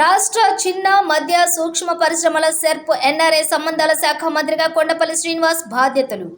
రాష్ట్ర చిన్న మధ్య సూక్ష్మ పరిశ్రమల సెర్ప్ ఎన్ఆర్ఐ సంబంధాల శాఖ మంత్రిగా కొండపల్లి శ్రీనివాస్ బాధ్యతలు.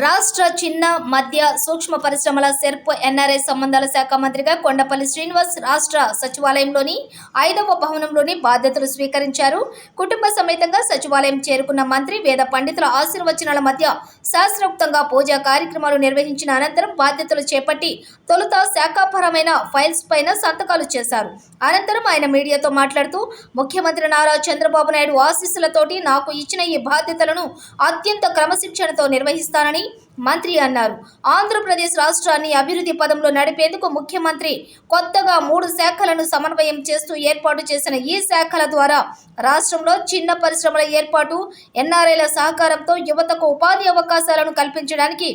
రాష్ట్ర చిన్న మధ్య సూక్ష్మ పరిశ్రమల సెర్ప్ ఎన్ఆర్ఐ సంబంధాల శాఖ మంత్రిగా కొండపల్లి శ్రీనివాస్ రాష్ట్ర సచివాలయంలోని ఐదవ భవనంలోని బాధ్యతలు స్వీకరించారు. కుటుంబ సమేతంగా సచివాలయం చేరుకున్న మంత్రి వేద పండితుల ఆశీర్వచనాల మధ్య శాస్త్రోక్తంగా పూజా కార్యక్రమాలు నిర్వహించిన అనంతరం బాధ్యతలు చేపట్టి తొలుత శాఖాపరమైన ఫైల్స్ పైన సంతకాలు చేశారు. అనంతరం ఆయన మీడియాతో మాట్లాడుతూ ముఖ్యమంత్రి నారా చంద్రబాబు నాయుడు ఆశీస్సులతోటి నాకు ఇచ్చిన ఈ బాధ్యతలను అత్యంత క్రమశిక్షణతో నిర్వహిస్తానని Okay. మంత్రి అన్నారు. ఆంధ్రప్రదేశ్ రాష్ట్రాన్ని అభివృద్ధి పదంలో నడిపేందుకు ముఖ్యమంత్రి కొత్తగా మూడు శాఖలను సమన్వయం చేస్తూ ఏర్పాటు చేసిన ఈ శాఖల ద్వారా రాష్ట్రంలో చిన్న పరిశ్రమల ఏర్పాటు ఎన్ఆర్ఐల సహకారంతో యువతకు ఉపాధి అవకాశాలను కల్పించడానికి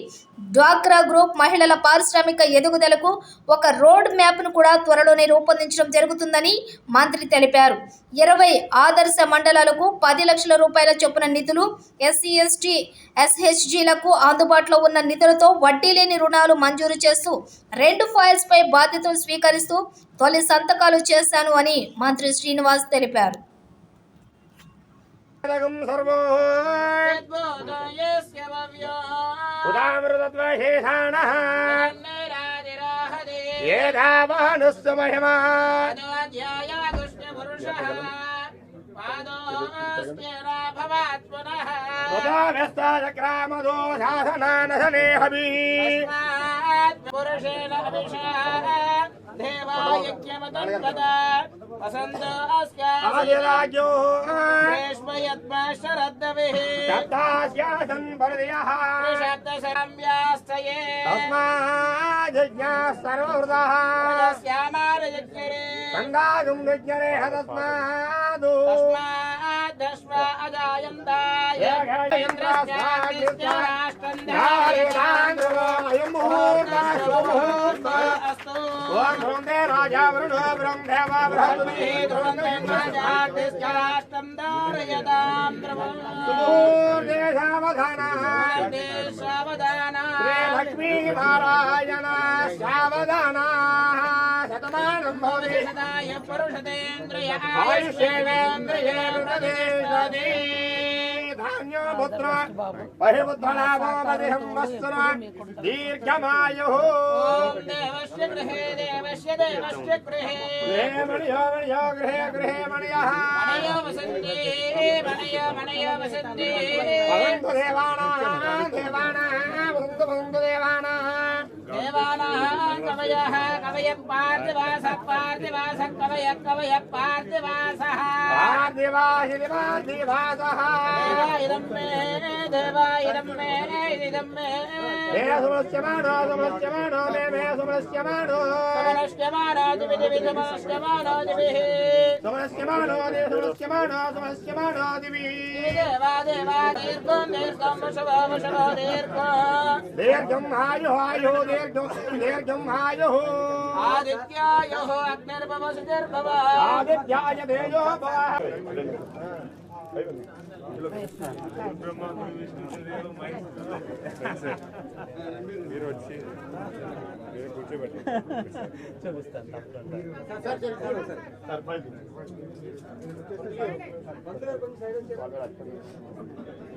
డ్వాక్రా గ్రూప్ మహిళల పారిశ్రామిక ఎదుగుదలకు ఒక రోడ్ మ్యాప్ను కూడా త్వరలోనే రూపొందించడం జరుగుతుందని మంత్రి తెలిపారు. ఇరవై ఆదర్శ మండలాలకు పది లక్షల రూపాయల చొప్పున నిధులు ఎస్సీ ఎస్టీ ఎస్హెచ్జీలకు అందుబాటులో ఉన్న నిధులతో వడ్డీ లేని రుణాలు మంజూరు చేస్తూ రెండు ఫైల్స్ పై బాధ్యతలు స్వీకరిస్తూ తొలి సంతకాలు చేశాను అని మంత్రి శ్రీనివాస్ తెలిపారు. ఉదామృతత్వశేషాణః మహిమా पुरुषेण अभिषेक देवायज्ञमतन्वसन्दोऽस्याजराजो रेष्मयत्मा शरद्दविः सप्तास्यासन्भरदयः शब्दशरम्यास्तये तस्माज्ञाः सर्वहृदः श्यामारयज्ञरे गङ्गागुं हतस्मादु तस्मात् శ్రీ లక్ష్మీ నారాయణ సావధాన శతమానం భవతి సదాయ పురుషతేంద్రియ ఆయుష్యేంద్రియే ప్రదేశది ధాన్యో పుత్ర పరిబుద్ధనామో మదిహం వస్తున దీర్ఘమాయు ఓం దేవస్య గృహే దేవస్య దేవస్య గృహే గృహే మణియో మణియో గృహే గృహే మణియః మనయ వసంతే మనయ మనయ వసంతే భవంతు దేవానాం దేవానాం భవంతు భవంతు దేవానాం దేవానాం కవయః కవయ పార్థివాస పార్థివాస కవయ కవయ పార్థివాసః పార్థివాసి దివాసివాసః దేవాయిదం మే దేవాయిదం మే ఇదం మే మే సుమస్యమానో సుమస్యమానో మే మే సుమస్యమానో సమనష్యమానాదివిధి విధమనష్యమానాదివిః సుమస్యమానో దే సుమస్యమానో సుమస్యమానో దివి దేవా దేవా దీర్ఘం ఆయు దీర్ఘం దీర్ఘం ఆయు ఆదిత్యాయ అగ్నిర్భవసుర్భవ ఆదిత్యాయ తేజో భవ మీరు వచ్చి మీరు కూర్చోబెట్టి మీరే కూర్చోబెట్టండి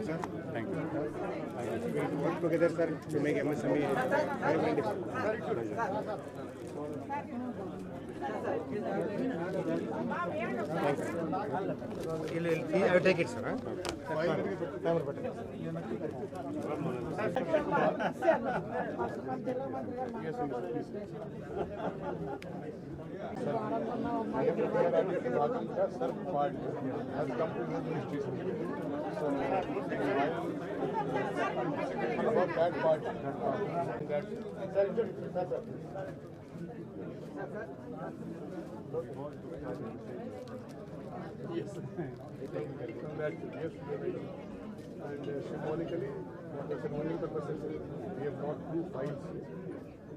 you, sir. Thank you. We work together, sir, to make MSME very wonderful. Thank you. I will take it, sir. Sir, Madam Sir, has come to the ministry. About that part, Yes. Yes, and uh, symbolically, for ceremonial purposes, we have brought two files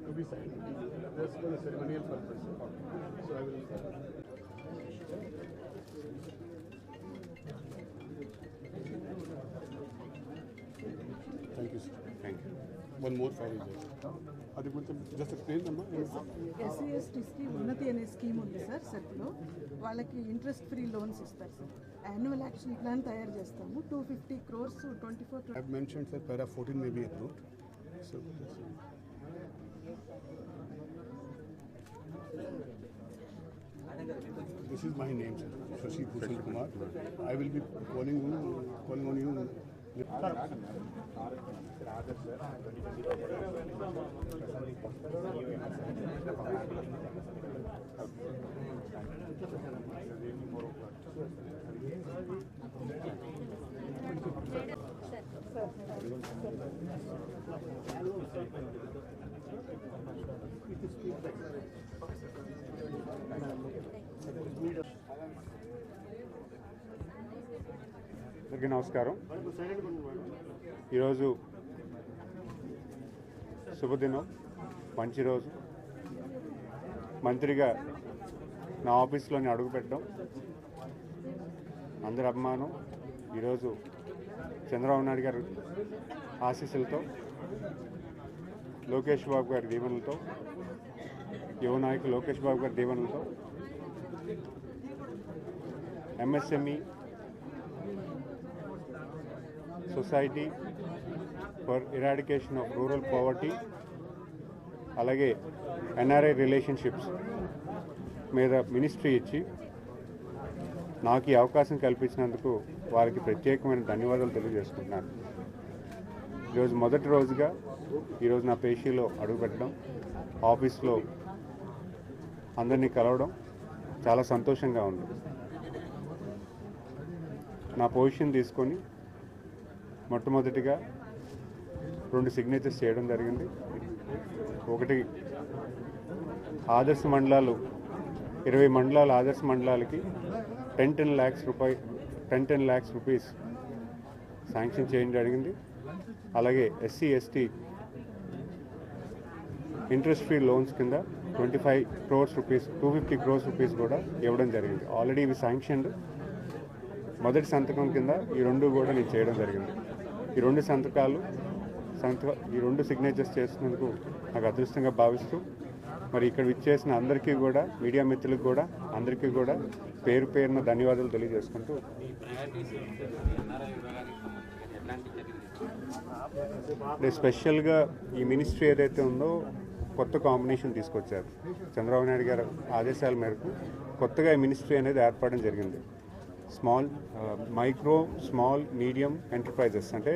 to be signed. Just for the ceremonial purpose. So I will. Thank you sir thank you one more file అది కొంచెం just explain అమ్మా SC ఎస్టీస్కి ఉన్నతి అనే scheme ఉంది sir సెట్లో వాళ్ళకి interest free loans ఇస్తారు annual action plan తయారు చేస్తాము. Two fifty crores twenty four I mention sir para fourteen maybe approve so this is my name Kumar I will be sir అందరికీ నమస్కారం. ఈరోజు శుభదినం మంచి రోజు. మంత్రిగా నా ఆఫీస్లోని అడుగుపెట్టడం అందరి అభిమానం. ఈరోజు చంద్రబాబు నాయుడు గారి ఆశీస్సులతో లోకేష్ బాబు గారి దీవెనలతో యువ నాయకులు లోకేష్ బాబు గారి దీవెనలతో MSME society for eradication of rural poverty అలాగే ఎన్ఆర్ఐ రిలేషన్షిప్స్ మీద మినిస్ట్రీ ఇచ్చి నాకు ఈ అవకాశం కల్పించినందుకు వారికి ప్రత్యేకమైన ధన్యవాదాలు తెలియజేసుకుంటున్నాను. ఈరోజు మొదటి రోజుగా ఈరోజు నా పేషీలో అడుగుపెట్టడం ఆఫీస్లో అందరినీ కలవడం చాలా సంతోషంగా ఉంది. నా పొజిషన్ తీసుకొని మొట్టమొదటిగా రెండు సిగ్నేచర్స్ చేయడం జరిగింది. ఒకటి ఆదర్శ మండలాలు ఇరవై మండలాల ఆదర్శ మండలాలకి టెన్ టెన్ ల్యాక్స్ రూపాయి ten ten lakhs rupees sanction చేయడం జరిగింది. అలాగే SC ST interest free loans కింద twenty five crores rupees two fifty crores rupees కూడా ఇవ్వడం జరిగింది. ఆల్రెడీ ఇవి శాంక్షన్డ్ మొదటి సంతకం కింద ఈ రెండు కూడా నేను చేయడం జరిగింది. ఈ రెండు సంతకాలు సంతక ఈ రెండు సిగ్నేచర్స్ చేసినందుకు నాకు అదృష్టంగా భావిస్తూ మరి ఇక్కడ విచ్చేసిన అందరికీ కూడా మీడియా మిత్రులకు కూడా అందరికీ కూడా పేరు పేరున ధన్యవాదాలు తెలియజేసుకుంటూ. అంటే స్పెషల్గా ఈ మినిస్ట్రీ ఏదైతే ఉందో కొత్త కాంబినేషన్ తీసుకొచ్చారు. చంద్రబాబు నాయుడు గారు ఆదేశాల మేరకు కొత్తగా ఈ మినిస్ట్రీ అనేది ఏర్పడడం జరిగింది. Small micro small medium enterprises. అంటే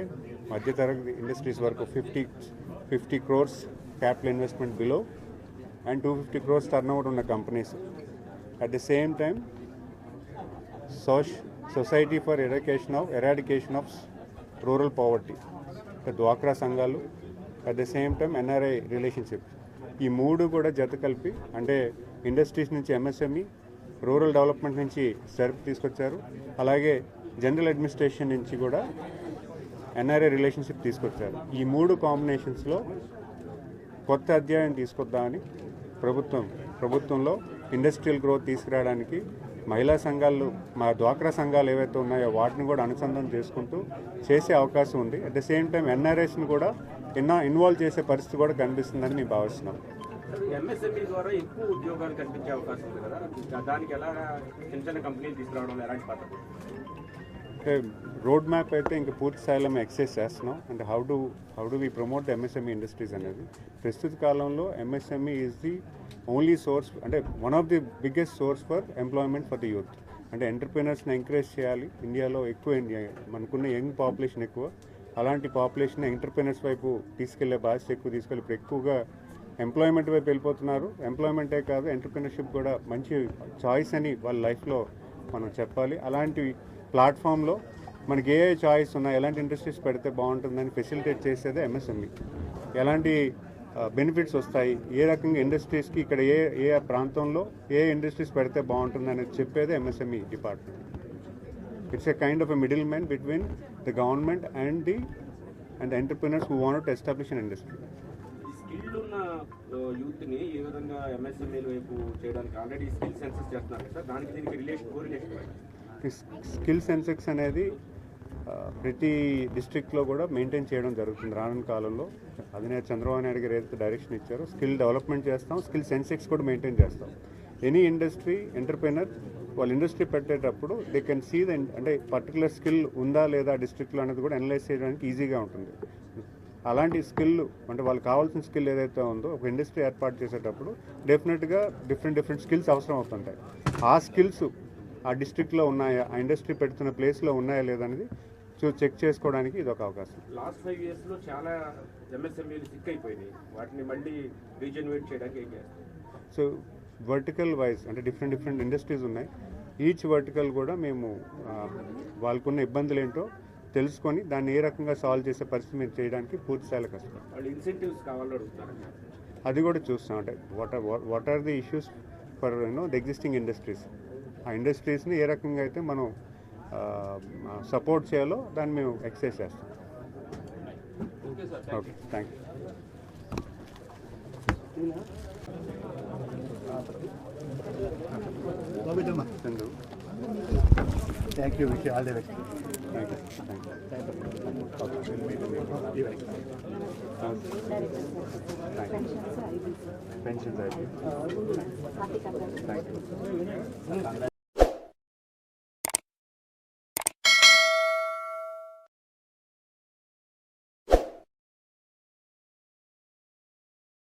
మధ్యతరగతి ఇండస్ట్రీస్ వరకు fifty fifty crores capital investment below and two fifty crores turn out ఉన్న companies. At the same time సోష్ society for eradication of eradication of rural poverty డ్వాక్రా సంఘాలు. At the same time NRI relationship ఈ మూడు కూడా జత కలిపి అంటే industries నుంచి ఎంఎస్ఎంఈ రూరల్ డెవలప్మెంట్ నుంచి సెర్ప్ తీసుకొచ్చారు. అలాగే జనరల్ అడ్మినిస్ట్రేషన్ నుంచి కూడా ఎన్ఆర్ఏ రిలేషన్షిప్ తీసుకొచ్చారు. ఈ మూడు కాంబినేషన్స్లో కొత్త అధ్యాయం తీసుకొద్దామని ప్రభుత్వం ప్రభుత్వంలో ఇండస్ట్రియల్ గ్రోత్ తీసుకురావడానికి మహిళా సంఘాలు మా డ్వాక్రా సంఘాలు ఏవైతే ఉన్నాయో వాటిని కూడా అనుసంధానం చేసుకుంటూ చేసే అవకాశం ఉంది. అట్ ద సేమ్ టైం ఎన్ఆర్ఎస్ని కూడా ఎన్నో ఇన్వాల్వ్ చేసే పరిస్థితి కూడా కనిపిస్తుందని మేము భావిస్తున్నాం ఎంఎస్ఎంఈ ద్వారా ఎక్కువ ఉద్యోగాలు కల్పించే అవకాశం ఉంది కదా. దానికి ఎలా చిన్న చిన్న కంపెనీలు తీసుకురావడం ఎలాంటి పద్ధతి? అంటే రోడ్ మ్యాప్ అయితే ఇంకా పూర్తి స్థాయిలో మేము ఎక్సైజ్ చేస్తున్నాం. అంటే how do how do we promote the MSME industries అనేది? ప్రస్తుత కాలంలో MSME is the only source అంటే one of the biggest source for employment for the youth అంటే ఎంటర్ప్రీనర్స్ని ఎంకరేజ్ చేయాలి. ఇండియాలో ఎక్కువ మనకున్న యంగ్ పాపులేషన్ ఎక్కువ. అలాంటి పాపులేషన్ ఎంటర్ప్రీనర్స్ వైపు తీసుకెళ్ళే బాధ్యత ఎక్కువ తీసుకెళ్ళి ఇప్పుడు ఎక్కువగా ఎంప్లాయ్మెంట్ వైపు వెళ్ళిపోతున్నారు. ఎంప్లాయ్మెంటే కాదు ఎంటర్ప్రినర్షిప్ కూడా మంచి చాయిస్ అని వాళ్ళ లైఫ్లో మనం చెప్పాలి. అలాంటి ప్లాట్ఫామ్లో మనకి ఏ చాయిస్ ఉన్నాయి ఎలాంటి ఇండస్ట్రీస్ పెడితే బాగుంటుందని ఫెసిలిటేట్ చేసేదే ఎంఎస్ఎంఈ ఎలాంటి బెనిఫిట్స్ వస్తాయి ఏ రకంగా ఇండస్ట్రీస్కి ఇక్కడ ఏ ఏ ప్రాంతంలో ఏ ఇండస్ట్రీస్ పెడితే బాగుంటుంది అనేది చెప్పేదే MSME department it's a kind of a middle man between the government and the and entrepreneurs who want to establish an industry skill ఉన్న యూత్ని ఏ విధంగా ఎంఎస్ఎంఈల వైపు చేయడానికి ఆల్రెడీ స్కిల్ సెన్సెస్ చేస్తున్నారు సార్? దానికి దీనికి రిలేషన్ కోరిలేషన్ స్కిల్ సెన్సెక్స్ అనేది ప్రతి డిస్ట్రిక్ట్లో కూడా మెయింటైన్ చేయడం జరుగుతుంది రానున్న కాలంలో. అధినేత చంద్రబాబు నాయుడు గారు ఏదైతే డైరెక్షన్ ఇచ్చారో స్కిల్ డెవలప్మెంట్ చేస్తాం స్కిల్ సెన్సెక్స్ కూడా మెయింటైన్ చేస్తాం. ఎనీ ఇండస్ట్రీ ఎంటర్ప్రైనర్ వాళ్ళు ఇండస్ట్రీ పెట్టేటప్పుడు దే కెన్ సీ ద అంటే పర్టికులర్ స్కిల్ ఉందా లేదా డిస్ట్రిక్ట్లో అనేది కూడా అనలైజ్ చేయడానికి ఈజీగా ఉంటుంది. అలాంటి స్కిల్ అంటే వాళ్ళకి కావాల్సిన స్కిల్ ఏదైతే ఉందో ఒక ఇండస్ట్రీ ఏర్పాటు చేసేటప్పుడు డెఫినెట్గా డిఫరెంట్ డిఫరెంట్ స్కిల్స్ అవసరం అవుతుంటాయి. ఆ స్కిల్స్ ఆ డిస్ట్రిక్ట్లో ఉన్నాయా ఆ ఇండస్ట్రీ పెడుతున్న ప్లేస్లో ఉన్నాయా లేదా అనేది చూ చెక్ చేసుకోవడానికి ఇది ఒక అవకాశం. లాస్ట్ ఫైవ్ ఇయర్స్లో చాలా ఎంఎస్ఎంఈలు సిక్ అయిపోయినాయి. వాటిని మళ్ళీ రీజనరేట్ చేయడానికి ఏం చేస్తారు? సో వర్టికల్ వైజ్ అంటే డిఫరెంట్ డిఫరెంట్ ఇండస్ట్రీస్ ఉన్నాయి. ఈచ్ వర్టికల్ కూడా మేము వాళ్ళకున్న ఇబ్బందులు ఏంటో తెలుసుకొని దాన్ని ఏ రకంగా సాల్వ్ చేసే పరిస్థితి మేము చేయడానికి పూర్తి స్థాయిలో కష్టపడతాం. వాళ్ళు ఇన్సెంటివ్స్ కావాలని అడుగుతున్నారు అది కూడా చూస్తాం. అంటే what are what are the issues for you know the existing industries ఆ ఇండస్ట్రీస్ని ఏ రకంగా అయితే మనం సపోర్ట్ చేయాలో దాన్ని మేము ఎక్సైజ్ చేస్తాం. Okay thank you Chandu. Thank you, wish you. All the best. Thank you thank you pensions అయిపోయి థ్యాంక్ యూ